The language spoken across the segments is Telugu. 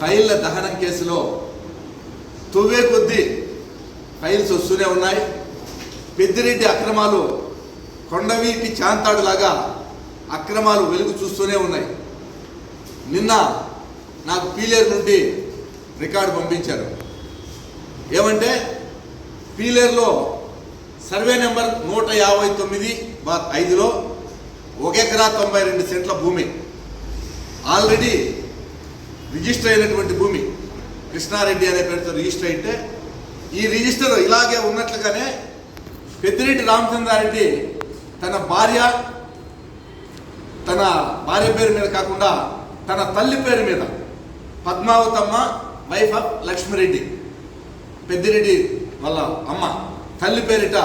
ఫైళ్ళ దహనం కేసులో తువ్వే కొద్దీ ఫైల్స్ వస్తూనే ఉన్నాయి. పెద్దిరెడ్డి అక్రమాలు కొండవీటి చాంతాడులాగా అక్రమాలు వెలుగు చూస్తూనే ఉన్నాయి. నిన్న నాకు పీలేరు నుండి రికార్డు పంపించారు. ఏమంటే పీలేరులో సర్వే నెంబర్ నూట యాభై తొమ్మిది బా ఐదులో ఒక ఎకరా తొంభై రెండు సెంట్ల భూమి. ఆల్రెడీ రిజిస్టర్ అయినటువంటి భూమి. కృష్ణారెడ్డి అనే పేరుతో రిజిస్టర్ అయితే ఈ రిజిస్టర్ ఇలాగే ఉన్నట్లుగానే పెద్దిరెడ్డి రామచంద్రారెడ్డి తన భార్య తన భార్య పేరు మీద కాకుండా తన తల్లి పేరు మీద పద్మావతమ్మ వైఫ్ ఆఫ్ లక్ష్మిరెడ్డి పెద్దిరెడ్డి వాళ్ళ అమ్మ తల్లి పేరిట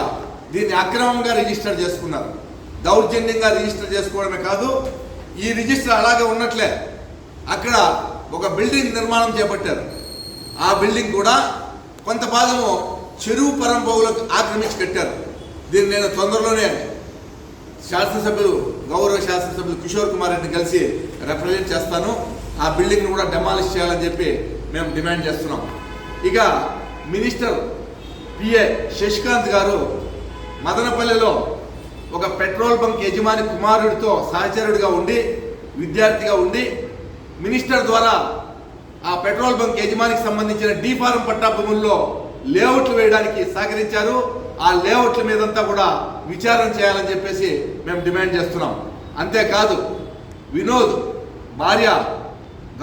దీన్ని అక్రమంగా రిజిస్టర్ చేసుకున్నారు. దౌర్జన్యంగా రిజిస్టర్ చేసుకోవడమే కాదు ఈ రిజిస్టర్ అలాగే ఉన్నట్లే అక్కడ ఒక బిల్డింగ్ నిర్మాణం చేపట్టారు. ఆ బిల్డింగ్ కూడా కొంత భాగము చెరువు పరంపవులకు ఆక్రమించి కట్టారు. దీన్ని నేను తొందరలోనే శాసనసభ్యులు గౌరవ శాసనసభ్యులు కిషోర్ కుమార్ రెడ్డి కలిసి రిప్రజెంట్ చేస్తాను. ఆ బిల్డింగ్ను కూడా డెమాలిష్ చేయాలని చెప్పి మేము డిమాండ్ చేస్తున్నాం. ఇక మినిస్టర్ పిఏ శశికాంత్ గారు మదనపల్లిలో ఒక పెట్రోల్ బంక్ యజమాని కుమారుడితో సహచరుడిగా ఉండి విద్యార్థిగా ఉండి మినిస్టర్ ద్వారా ఆ పెట్రోల్ బంక్ యజమానికి సంబంధించిన డీ ఫారం పట్టా భూముల్లో లేఅవుట్లు వేయడానికి సహకరించారు. ఆ లేఅవుట్ల మీదంతా కూడా విచారణ చేయాలని చెప్పేసి మేము డిమాండ్ చేస్తున్నాం. అంతేకాదు వినోద్ భార్య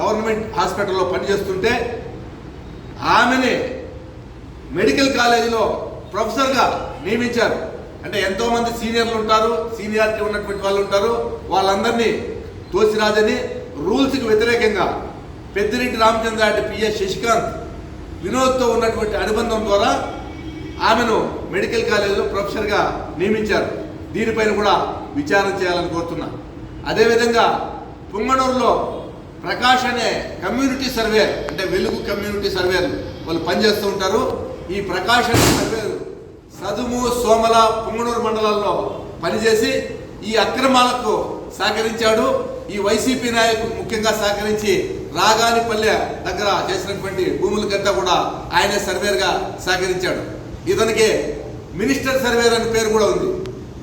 గవర్నమెంట్ హాస్పిటల్లో పనిచేస్తుంటే ఆమెని మెడికల్ కాలేజీలో ప్రొఫెసర్గా నియమించారు. అంటే ఎంతోమంది సీనియర్లు ఉంటారు సీనియారిటీ ఉన్నటువంటి వాళ్ళు ఉంటారు. వాళ్ళందరినీ తోసిరాజని రూల్స్కి వ్యతిరేకంగా పెద్దిరెడ్డి రామచంద్రారెడ్డి పిఎస్ శశికాంత్ వినోద్తో ఉన్నటువంటి అనుబంధం ద్వారా ఆమెను మెడికల్ కాలేజీలో ప్రొఫెసర్గా నియమించారు. దీనిపైన కూడా విచారణ చేయాలని కోరుతున్నా. అదేవిధంగా పుంగనూరులో ప్రకాష్ అనే కమ్యూనిటీ సర్వే అంటే వెలుగు కమ్యూనిటీ సర్వేలు వాళ్ళు పనిచేస్తూ ఉంటారు. ఈ ప్రకాష్ అనే సర్వేలు సదుము సోమల పుంగనూరు మండలాల్లో పనిచేసి ఈ అక్రమాలకు సహకరించాడు. ఈ వైసీపీ నాయకులు ముఖ్యంగా సహకరించి రాగానిపల్లె దగ్గర చేసినటువంటి భూములకంతా కూడా ఆయనే సర్వేర్గా సహకరించాడు. ఇతనికి మినిస్టర్ సర్వేర్ అనే పేరు కూడా ఉంది.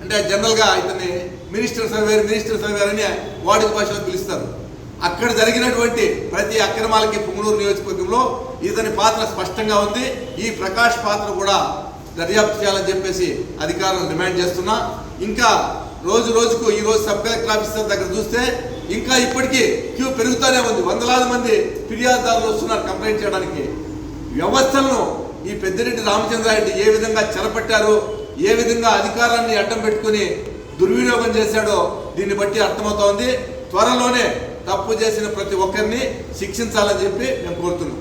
అంటే జనరల్గా ఇతన్ని మినిస్టర్ సర్వేర్ మినిస్టర్ సర్వేర్ అని వాడుక భాషలో పిలుస్తారు. అక్కడ జరిగినటువంటి ప్రతి అక్రమాలకి పుంగనూరు నియోజకవర్గంలో ఇతని పాత్ర స్పష్టంగా ఉంది. ఈ ప్రకాష్ పాత్ర కూడా దర్యాప్తు చేయాలని చెప్పేసి అధికారులను డిమాండ్ చేస్తున్నా. ఇంకా రోజు రోజుకు ఈ రోజు సబ్ కలెక్టర్ ఆఫీసర్ దగ్గర చూస్తే ఇంకా ఇప్పటికీ క్యూ పెరుగుతూనే ఉంది. వందలాది మంది ఫిర్యాదుదారులు వస్తున్నారు కంప్లైంట్ చేయడానికి. వ్యవస్థలను ఈ పెద్దిరెడ్డి రామచంద్రారెడ్డి ఏ విధంగా చెరపట్టారో ఏ విధంగా అధికారాన్ని అడ్డం పెట్టుకుని దుర్వినియోగం చేశాడో దీన్ని బట్టి అర్థమవుతోంది. త్వరలోనే తప్పు చేసిన ప్రతి ఒక్కరిని శిక్షించాలని చెప్పి మేము కోరుతున్నాం.